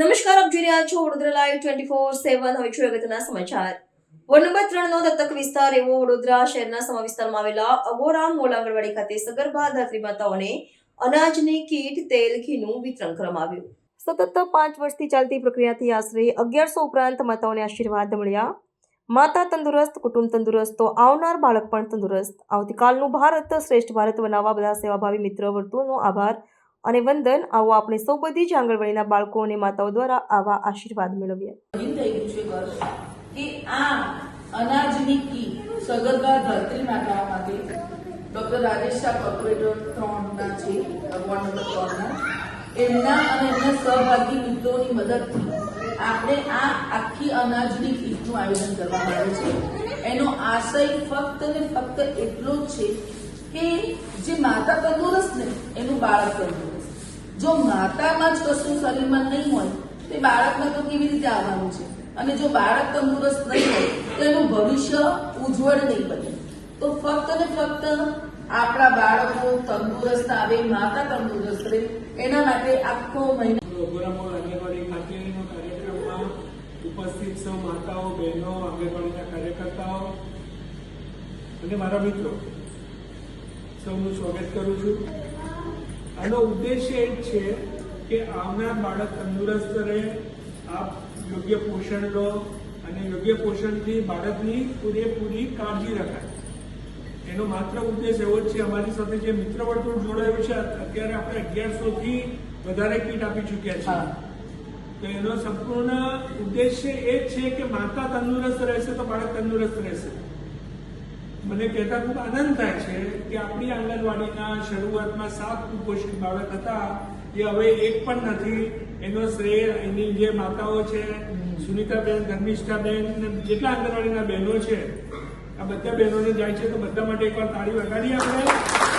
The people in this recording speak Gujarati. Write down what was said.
નમસ્કાર, આપ જોઈ રહ્યા છો Vadodara live twenty four seven હવે છું અગત્યના સમાચાર. વોર્ડ નંબર ત્રણ નો દત્તક વિસ્તાર એવો વડોદરા શહેરના સમા વિસ્તારમાં આવેલા અગોરા મોલ આંગણવાડી ખાતે સગર્ભા ધાત્રી માતાઓને અનાજની કીટ, તેલ, ઘીનું વિતરણ કરવામાં આવ્યું. સતત પાંચ વર્ષથી ચાલતી પ્રક્રિયાથી આશરે અગિયારસો ઉપરાંત માતાઓને આશીર્વાદ મળ્યા. માતા તંદુરસ્ત, કુટુંબ તંદુરસ્ત, તો આવનાર બાળક પણ તંદુરસ્ત. આવતીકાલનું ભારત શ્રેષ્ઠ ભારત બનાવવા બધા સેવાભાવી મિત્ર વર્તુળનો આભાર. અને વંદન, આવો આપણે સૌ બધી જ આંગણવાડીના બાળકો અને માતાઓ દ્વારા આવા આશીર્વાદ વર્ષ કે આ અનાજની કી સગર્ભા ધરતી માતાઓ માટે ડોક્ટર રાજેશ કોર્પોરેટર ત્રણના છે વોર્ડ નંબર ત્રણના. એમના અને એમના સહભાગી મિત્રોની મદદથી આપણે આ આખી અનાજની કીટનું આયોજન કરવામાં આવે છે. એનો આશય ફક્ત ને ફક્ત એટલો જ છે કે જે માતા તંદુરસ્ત ને એનું બાળક તંદુરસ્ત જો માતામાં જ કશું શરીરમાં નહીં હોય, તો બાળકમાં તો કેવી રીતે આવવાનું છે? અને જો બાળક તંદુરસ્ત નહીં હોય, તો એનું ભવિષ્ય ઉજ્જવળ નહીં બને. તો ફક્ત ને ફક્ત આપણા બાળકો તંદુરસ્ત આવે, માતા તંદુરસ્ત રહે, એના માટે આખો મહિનો ઉપસ્થિત સૌ માતાઓ, બહેનો, આંગણવાડીના કાર્યકર્તાઓ અને મારા મિત્રો, સૌનું સ્વાગત કરું છું. આનો ઉદ્દેશ્ય એ જ છે કે આવનાર બાળક તંદુરસ્ત રહે આપ યોગ્ય પોષણ લો અને યોગ્ય પોષણથી બાળકની પૂરેપૂરી કાળજી રખાય. એનો માત્ર ઉદ્દેશ એવો જ છે અમારી સાથે જે મિત્ર વર્તુળ જોડાયું છે અત્યારે આપણે અગિયારસો થી વધારે કીટ આપી ચૂક્યા છે તો એનો સંપૂર્ણ ઉદ્દેશ્ય એ જ છે કે માતા તંદુરસ્ત રહેશે તો બાળક તંદુરસ્ત રહેશે. મને કહેતા ખૂબ આનંદ થાય છે કે આપણી આંગણવાડીના શરૂઆતમાં સાત કુપોષિત બાળક હતા. એ હવે એક પણ નથી. એનો શ્રેય એની જે માતાઓ છે, સુનિતાબેન, ધર્મિષ્ઠાબેન જેટલા આંગણવાડીના બહેનો છે, આ બધા બહેનોને જાય છે તો બધા માટે એકવાર તાળી વગાડીએ આપણે.